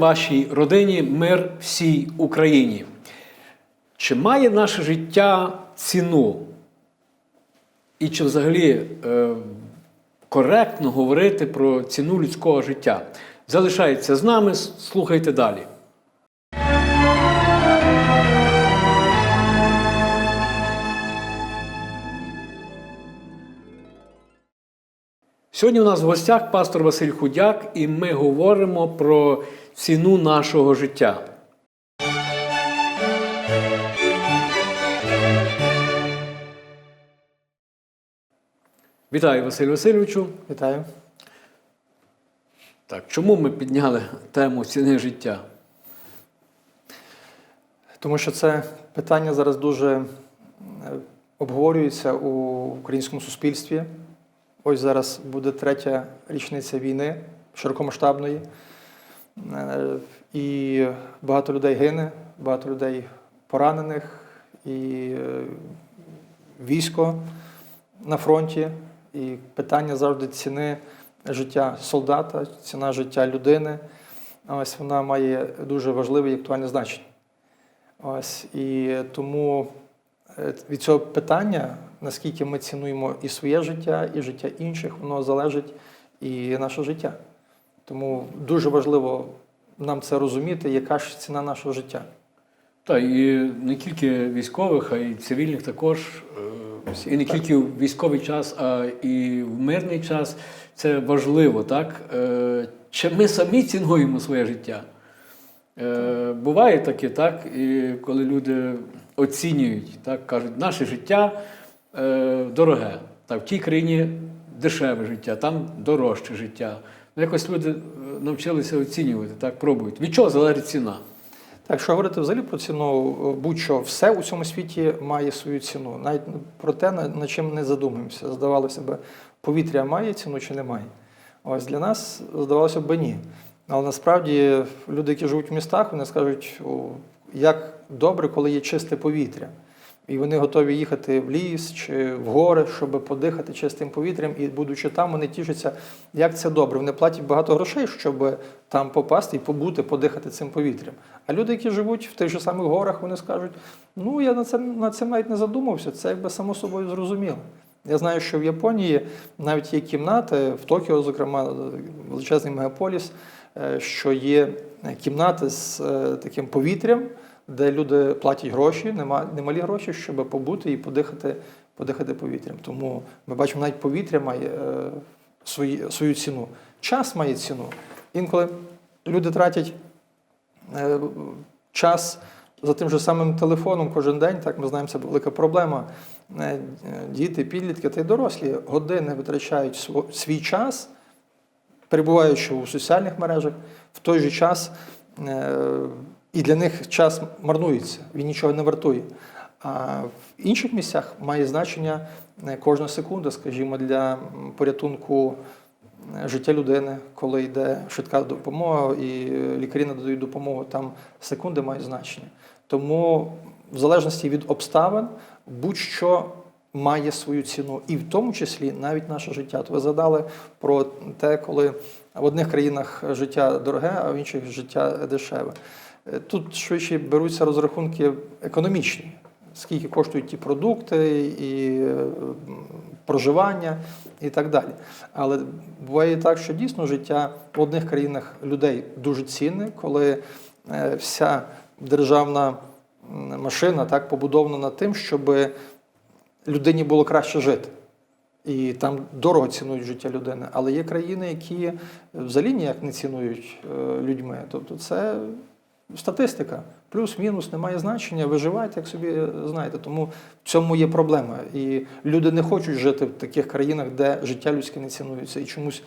Вашій родині, мир всій Україні. Чи має наше життя ціну? І чи взагалі е, коректно говорити про ціну людського життя? Залишайтеся з нами, слухайте далі. Сьогодні у нас в гостях пастор Василь Худяк, і ми говоримо про ціну нашого життя. Вітаю, Василь Васильовичу. Вітаю. Так, чому ми підняли тему ціни життя? Тому що це питання зараз дуже е, обговорюється у українському суспільстві. Ось зараз буде третя річниця війни широкомасштабної. Е, І багато людей гине, багато людей поранених, і е, військо на фронті, і питання завжди ціни життя солдата, ціна життя людини. Ось вона має дуже важливе і актуальне значення. Ось і тому е, від цього питання, наскільки ми цінуємо і своє життя, і життя інших, воно залежить і наше життя. Тому дуже важливо нам це розуміти, яка ж ціна нашого життя. Та і не тільки військових, а й цивільних також. е, І не тільки в військовий час, а і в мирний час. Це важливо, так? Е, Чи ми самі цінуємо своє життя? Е, Буває таке, так? І коли люди оцінюють, так, кажуть, наше життя дороге. Так, в тій країні дешеве життя, там дорожче життя. Ну, якось люди е, навчилися оцінювати, так, пробують. Від чого залежить ціна? Так, якщо говорити взагалі про ціну, будь-що все у цьому світі має свою ціну. Навіть про те, на- чим не задумуємося. Здавалося б, повітря має ціну чи не має. Ось для нас здавалося б ні. Але насправді люди, які живуть в містах, вони скажуть, як добре, коли є чисте повітря. І вони готові їхати в ліс чи в гори, щоб подихати чистим повітрям, і будучи там, вони тішаться, як це добре. Вони платять багато грошей, щоб там попасти і побути, подихати цим повітрям. А люди, які живуть в тих же самих горах, вони скажуть: ну я на це на це навіть не задумався, це якби само собою зрозуміло. Я знаю, що в Японії навіть є кімнати, в Токіо, зокрема, величезний мегаполіс, е, що є кімнати з е, таким повітрям, де люди платять гроші, немалі гроші, щоб побути і подихати, подихати повітрям. Тому ми бачимо, навіть повітря має е, свої, свою ціну. Час має ціну. Інколи люди тратять е, час за тим же самим телефоном кожен день, так ми знаємо, це велика проблема. Е, Діти, підлітки та й дорослі години витрачають свій час, перебуваючи у соціальних мережах, в той же час і для них час марнується, він нічого не вартує. А в інших місцях має значення е, кожна секунда, скажімо, для порятунку е, життя людини, коли йде швидка допомога і е, лікарі надають допомогу, там секунди мають значення. Тому, в залежності від обставин, будь-що має свою ціну, і в тому числі навіть наше життя. То ви згадали про те, коли в одних країнах життя дороге, а в інших життя дешеве. Е, Тут швидше беруться розрахунки економічні. Скільки коштують ті продукти, і е, проживання, і так далі. Але буває так, що дійсно життя в одних країнах людей дуже цінне, коли е, вся державна машина так побудована над тим, щоб людині було краще жити. І там дорого цінують життя людини. Але є країни, які взагалі ніяк не цінують людьми. Тобто це статистика. Плюс-мінус немає значення. Виживайте, як собі е, знаєте. Тому в цьому є проблема. І люди не хочуть жити в таких країнах, де життя людське не цінується, і чомусь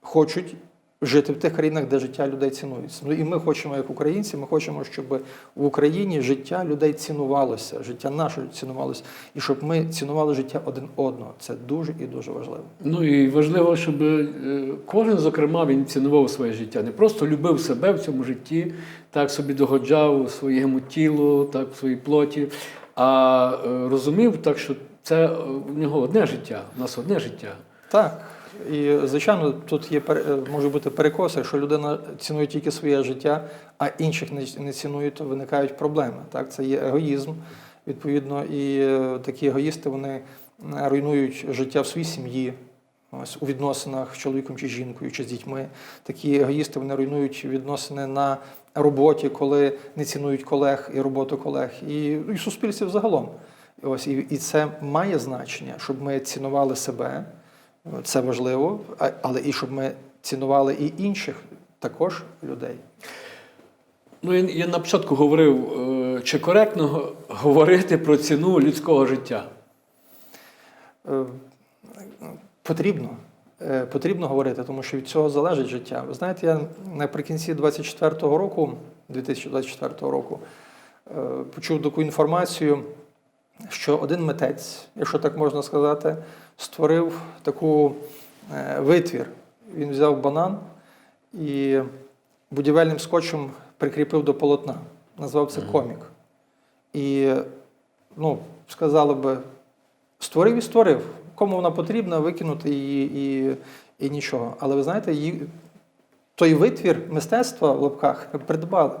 хочуть жити в тих країнах, де життя людей цінується. Ну і ми хочемо, як українці, ми хочемо, щоб в Україні життя людей цінувалося, життя наше цінувалося, і щоб ми цінували життя один одного. Це дуже і дуже важливо. Ну і важливо, щоб е, кожен, зокрема, він цінував своє життя. Не просто любив себе в цьому житті, так собі догоджав своєму тілу, так своїй плоті, а е, розумів так, що це е, в нього одне життя, у нас одне життя. Так, І звичайно, тут є е, може бути перекос, якщо людина цінує тільки своє життя, а інших не, не цінує, то виникають проблеми. Так, це є егоїзм. Відповідно, і е, такі егоїсти вони е, руйнують життя в своїй сім'ї, ось у відносинах з чоловіком чи жінкою, чи з дітьми. Такі егоїсти вони руйнують відносини на роботі, коли не цінують колег і роботу колег, і, і суспільстві взагалом. Ось і, і це має значення, щоб ми цінували себе. Це важливо, але і щоб ми цінували і інших також людей. Ну, я, я на початку говорив, е, чи коректно говорити про ціну людського життя. Е, Потрібно. Е, Потрібно говорити, тому що від цього залежить життя. Ви знаєте, я наприкінці 24-го року, 2024 року, почув таку інформацію, що один митець, якщо так можна сказати, створив таку е, витвір. Він взяв банан і будівельним скотчем прикріпив до полотна. Назвав це комік. І, ну, сказали би, створив і створив. Кому вона потрібна, викинути її і, і нічого. Але ви знаєте, її, той витвір мистецтва в лапках придбали.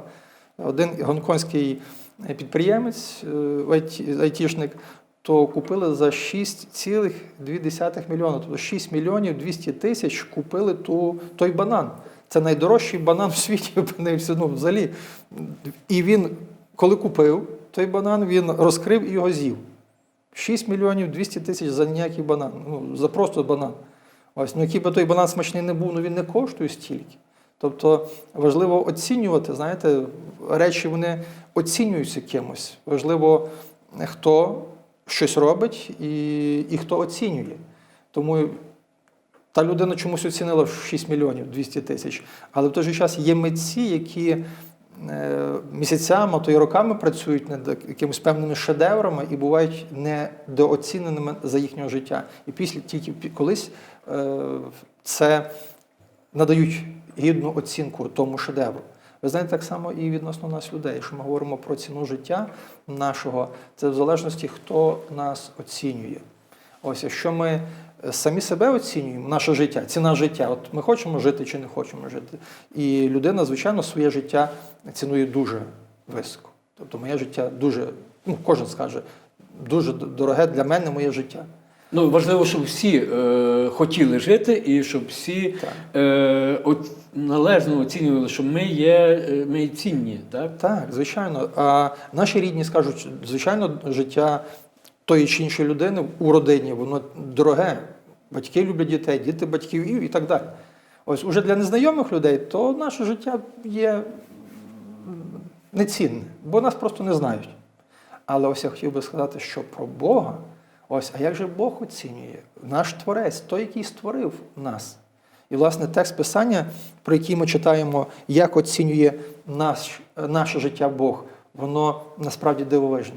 Один гонконгський підприємець, е, айтішник, то купили за 6,2 мільйона. Тобто 6 мільйонів 200 тисяч купили ту, той банан. Це найдорожчий банан в світі опинився. Ну, взагалі. І він, коли купив той банан, він розкрив і його з'їв. 6 мільйонів 200 тисяч за ніякий банан. Ну, за просто банан. Ось, ну який би той банан смачний не був, ну він не коштує стільки. Тобто важливо оцінювати, знаєте, речі вони оцінюються кимось. Важливо, хто щось робить і, і хто оцінює. Тому та людина чомусь оцінила 6 мільйонів 200 тисяч. Але в той же час є митці, які е, місяцями, а то й роками працюють над якимись певними шедеврами і бувають недооціненими за їхнього життя. І після тільки колись е, це надають гідну оцінку тому шедевру. Ви знаєте, так само і відносно нас людей. Якщо ми говоримо про ціну життя нашого, це в залежності, хто нас оцінює. Ось якщо ми е, самі себе оцінюємо, наше життя, ціна життя, от ми хочемо жити чи не хочемо жити. І людина, звичайно, своє життя цінує дуже високо. Тобто моє життя дуже, ну кожен скаже, дуже дороге для мене моє життя. Ну, важливо, щоб всі е, хотіли жити і щоб всі е, от, належно оцінювали, що ми є, е, ми є цінні. Так? Так, звичайно. А наші рідні скажуть, звичайно, життя тої чи іншої людини у родині, воно дороге. Батьки люблять дітей, діти батьків і, і так далі. Ось уже для незнайомих людей, то наше життя є нецінне, бо нас просто не знають. Але ось я хотів би сказати, що про Бога, ось, а як же Бог оцінює? Наш Творець, той, який створив нас. І, власне, текст Писання, про який ми читаємо, як оцінює наш, наше життя Бог, воно насправді дивовижне.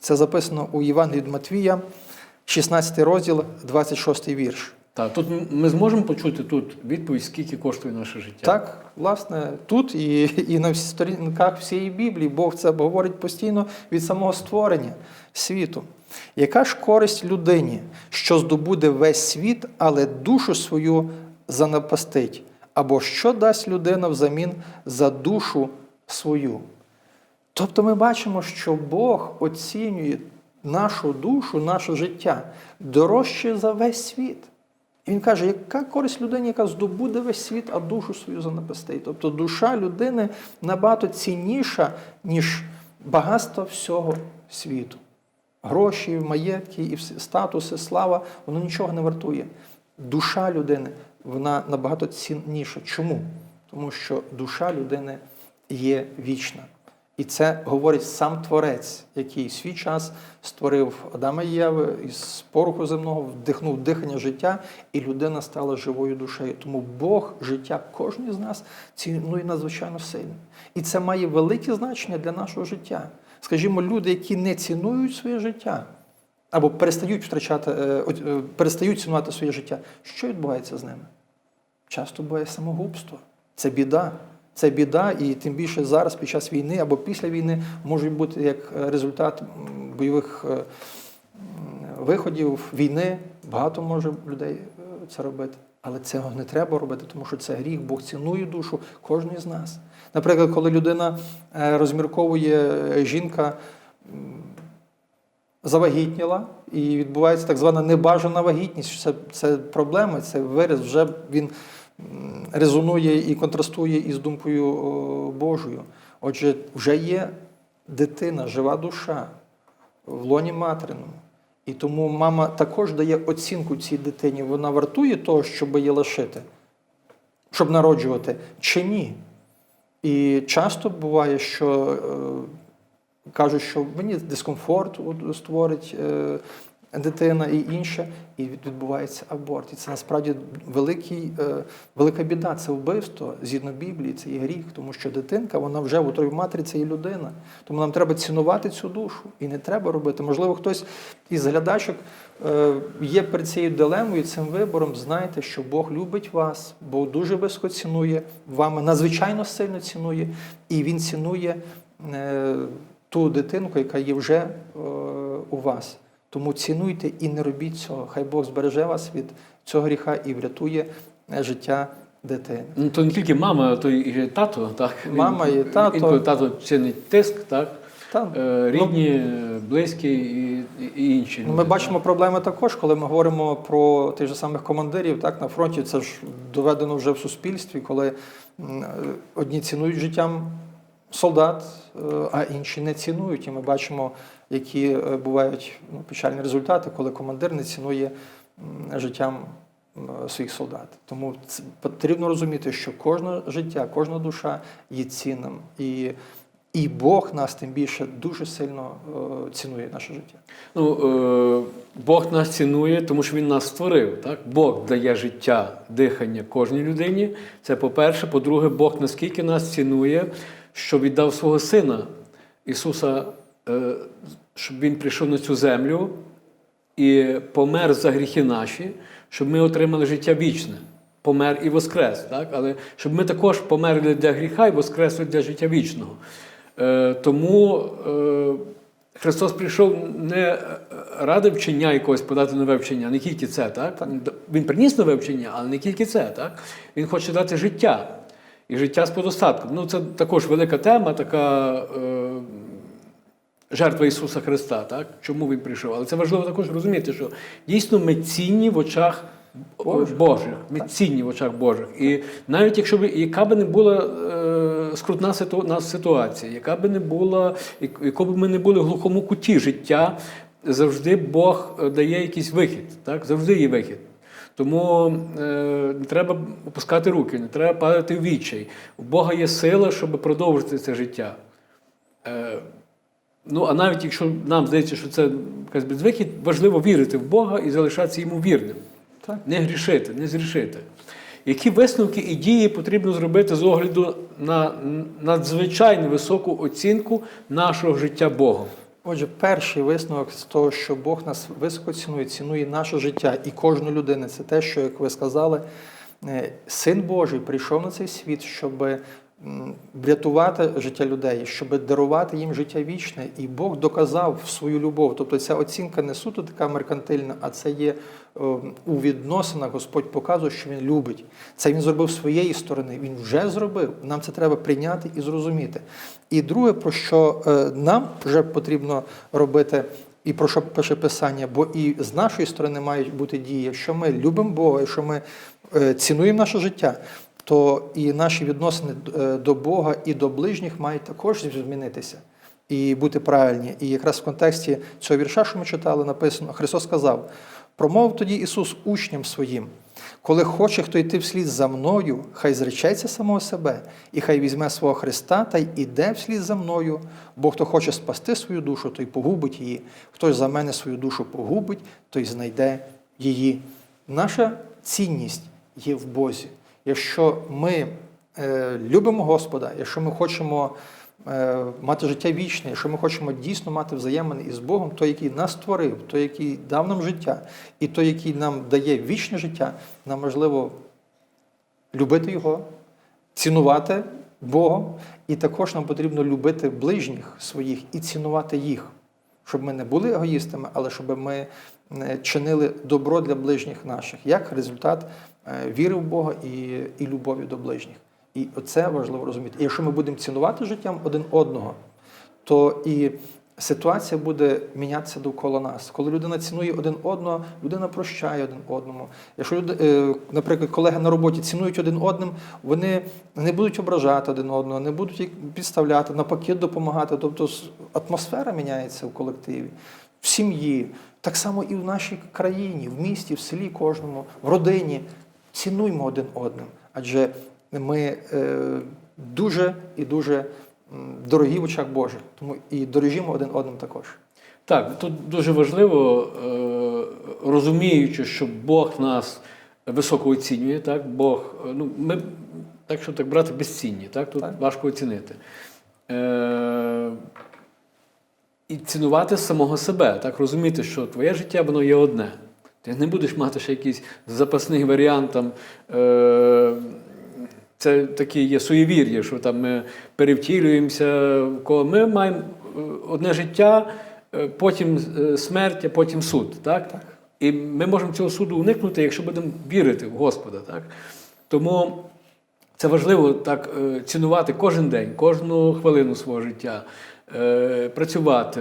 Це записано у Євангелії від Матвія, 16 розділ, 26 вірш. Так, тут ми зможемо почути тут відповідь, скільки коштує наше життя. Так, власне, тут і, і на всіх сторінках всієї Біблії Бог це говорить постійно від самого створення світу. Яка ж користь людині, що здобуде весь світ, але душу свою занапастить? Або що дасть людина взамін за душу свою? Тобто ми бачимо, що Бог оцінює нашу душу, наше життя дорожче за весь світ. І він каже, яка користь людині, яка здобуде весь світ, а душу свою занапастить. Тобто душа людини набагато цінніша, ніж багатство всього світу. Гроші, маєтки, і статуси, слава, воно нічого не вартує. Душа людини, вона набагато цінніша. Чому? Тому що душа людини є вічна. І це говорить сам Творець, який в свій час створив Адама і Єви із пороху земного, вдихнув дихання життя, і людина стала живою душею. Тому Бог життя кожен з нас цінує надзвичайно сильно. І це має велике значення для нашого життя. Скажімо, люди, які не цінують своє життя, або перестають втрачати, е, е, перестають цінувати своє життя, що відбувається з ними? часто буває самогубство. Це біда. Це біда, і тим більше зараз, під час війни або після війни, можуть бути як е, результат бойових виходів, війни. Багато може людей це робити. Але цього не треба робити, тому що це гріх. Бог цінує душу кожної з нас. Наприклад, коли людина е, розмірковує е, жінка завагітніла, і відбувається так звана небажана вагітність. Це, це проблема, це вираз, вже він резонує і контрастує із думкою Божою. Отже, вже є дитина, жива душа в лоні материному. І тому мама також дає оцінку цій дитині. Вона вартує того, щоб її лишити, щоб народжувати, чи ні. І часто буває, що е, кажуть, що мені дискомфорт створить е, дитина і інше, і від- відбувається аборт. І це насправді великий, е, велика біда. Це вбивство згідно Біблії, це є гріх, тому що дитинка, вона вже в утробі матері, це є людина. Тому нам треба цінувати цю душу і не треба робити. Можливо, хтось із глядачок е, є перед цією дилемою, цим вибором. Знайте, що Бог любить вас, Бог дуже високо цінує вами, надзвичайно сильно цінує, і Він цінує е, ту дитинку, яка є вже у вас. Тому цінуйте і не робіть цього. Хай Бог збереже вас від цього гріха і врятує е, життя дитини. Ну, то не тільки мама, то і тато, так? Мама і тато. Інколи тато чинить тиск, так? Та, Е, Рідні, е, близькі і, і інші. Ну, люди, Ми бачимо проблеми також, коли ми говоримо про тих же самих командирів так, на фронті. Це ж доведено вже в суспільстві, коли одні цінують життям солдат, а інші не цінують. І ми бачимо, які е, бувають ну, печальні результати, коли командир не цінує життям своїх солдат. Тому це потрібно розуміти, що кожне життя, кожна душа є цінним. І, і Бог нас тим більше дуже сильно е, цінує наше життя. Ну, е, Бог нас цінує, тому що Він нас створив. Так? Бог дає життя, дихання кожній людині. Це по-перше. По-друге, Бог наскільки нас цінує, що віддав свого Сина Ісуса, е, щоб Він прийшов на цю землю і помер за гріхи наші, щоб ми отримали життя вічне. Помер і воскрес, так? але щоб ми також померли для гріха і воскресли для життя вічного. Е, тому е, Христос прийшов не ради вчення якогось подати нове вчення, не тільки це, так? Він приніс нове вчення, але не тільки це, так? Він хоче дати життя. І життя з подостатком. Ну, це також велика тема, така е, жертва Ісуса Христа, так? Чому Він прийшов? Але це важливо також розуміти, що дійсно ми цінні в очах Божих. Божих. Ми цінні в очах Божих. І навіть якщо б, яка би не була е, скрутна ситу, нас ситуація, яка би не була, як- яку б ми не були в глухому куті життя, завжди Бог е, дає якийсь вихід. Так? Завжди є вихід. Тому е, не треба опускати руки, не треба падати в відчай. У Бога є сила, щоб продовжити це життя. Е, ну, а навіть якщо нам здається, що це якась безвихід, важливо вірити в Бога і залишатися йому вірним. Так. Не грішити, не зрішити. Які висновки і дії потрібно зробити з огляду на надзвичайно високу оцінку нашого життя Богом? Отже, перший висновок з того, що Бог нас високо цінує, цінує наше життя і кожну людину. Це те, що, як ви сказали, е, Син Божий прийшов на цей світ, щоб врятувати життя людей, щоб дарувати їм життя вічне. І Бог доказав свою любов. Тобто ця оцінка не суто така меркантильна, а це є у відносинах. Господь показує, що Він любить. Це Він зробив своєї сторони. Він вже зробив. Нам це треба прийняти і зрозуміти. І друге, про що е, нам вже потрібно робити. І про що пише Писання, бо і з нашої сторони мають бути дії. Якщо ми любимо Бога, якщо ми е, цінуємо наше життя, то і наші відносини е, до Бога і до ближніх мають також змінитися і бути правильні. І якраз в контексті цього вірша, що ми читали, написано, Христос сказав: промовив тоді Ісус учням своїм. Коли хоче хто йти вслід за мною, хай зречеться самого себе, і хай візьме свого Христа та й іде вслід за мною. Бо хто хоче спасти свою душу, той погубить її. Хто за мене свою душу погубить, той знайде її. Наша цінність є в Бозі. Якщо ми е, любимо Господа, якщо ми хочемо е, мати життя вічне, якщо ми хочемо дійсно мати взаємини із Богом, той, який нас створив, той, який дав нам життя, і той, який нам дає вічне життя, нам важливо любити Його, цінувати Бога, і також нам потрібно любити ближніх своїх і цінувати їх, щоб ми не були егоїстами, але щоб ми е, чинили добро для ближніх наших, як результат віри в Бога і, і любові до ближніх. І це важливо розуміти. І якщо ми будемо цінувати життям один одного, то і ситуація буде мінятися довкола нас. Коли людина цінує один одного, людина прощає один одному. Якщо люди, е, наприклад, колеги на роботі цінують один одним, вони не будуть ображати один одного, не будуть їх підставляти, навпаки, допомагати. Тобто атмосфера міняється в колективі, в сім'ї, так само і в нашій країні, в місті, в селі кожному, в родині. Цінуймо один одним, адже ми е, дуже і дуже дорогі в очах Божих, тому і дорожімо один одним також. Так, тут дуже важливо, е, розуміючи, що Бог нас високо оцінює, так, Бог, е, ну, ми, так що так брати безцінні, так, тут Так. важко оцінити. Е, і цінувати самого себе, так, розуміти, що твоє життя воно є одне. Ти не будеш мати ще якийсь запасний варіант там. Е, це такі є суєвір'я, що там ми перевтілюємося. Ми маємо е, одне життя, е, потім е, смерть, а потім суд. Так? І ми можемо цього суду уникнути, якщо будемо вірити в Господа. Так? Тому це важливо так цінувати кожен день, кожну хвилину свого життя, працювати,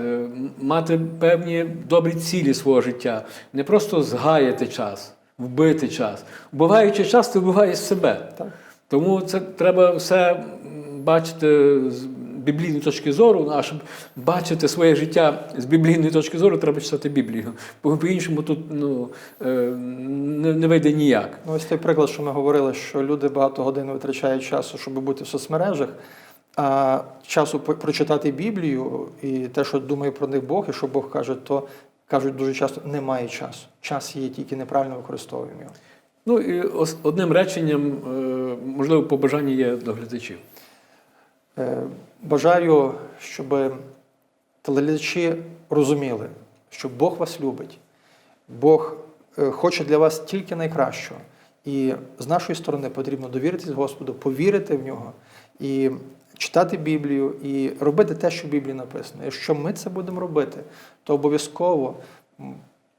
мати певні добрі цілі свого життя, не просто згаяти час, вбити час. Вбиваючи час, ти вбиваєш себе. Так. Тому це треба все бачити з біблійної точки зору, а щоб бачити своє життя з біблійної точки зору, треба читати Біблію. Бо по-іншому тут ну, е, не, не вийде ніяк. Ну, ось той приклад, що ми говорили, що люди багато годин витрачають часу, щоб бути в соцмережах, а часу прочитати Біблію і те, що думає про них Бог, і що Бог каже, то кажуть дуже часто немає часу. Час є, тільки неправильно використовуємо його. Ну і одним реченням, е, можливо, побажання є до глядачів. Е, Бажаю, щоб телеглядачі розуміли, що Бог вас любить, Бог е, хоче для вас тільки найкращого. І з нашої сторони потрібно довіритись Господу, повірити в нього і читати Біблію, і робити те, що в Біблії написано. Якщо ми це будемо робити, то обов'язково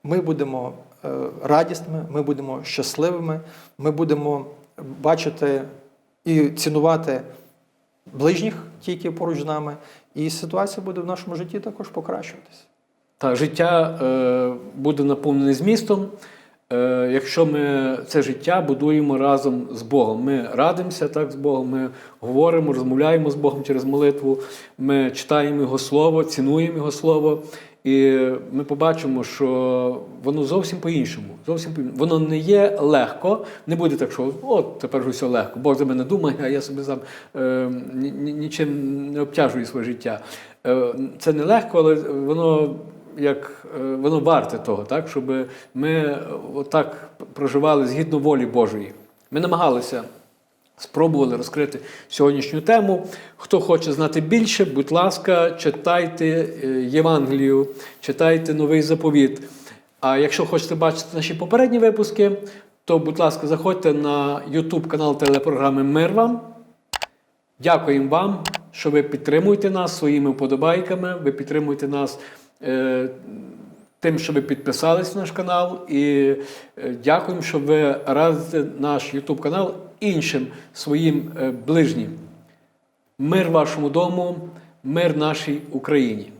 ми будемо е, радісними, ми будемо щасливими, ми будемо бачити і цінувати ближніх, ті, які поруч з нами, і ситуація буде в нашому житті також покращуватися. Так, життя е, буде наповнене змістом, якщо ми це життя будуємо разом з Богом. Ми радимося так з Богом, ми говоримо, розмовляємо з Богом через молитву, ми читаємо Його Слово, цінуємо Його Слово. І ми побачимо, що воно зовсім по-іншому. Зовсім по воно не є легко, не буде так, що от тепер все легко. Бог за мене думає, а я собі сам е, ні- ні- нічим не обтяжую своє життя. Е, це не легко, але воно як е, воно варте того, так, щоб ми отак проживали згідно волі Божої. Ми намагалися. Спробували розкрити сьогоднішню тему. Хто хоче знати більше, будь ласка, читайте е, Євангелію, читайте новий заповіт. А якщо хочете бачити наші попередні випуски, то, будь ласка, заходьте на YouTube канал телепрограми Мир вам. Дякуємо вам, що ви підтримуєте нас своїми вподобайками, ви підтримуєте нас тим, що ви підписались на наш канал. І е, дякуємо, що ви радите наш YouTube канал іншим своїм е, ближнім. Мир вашому дому, мир нашій Україні.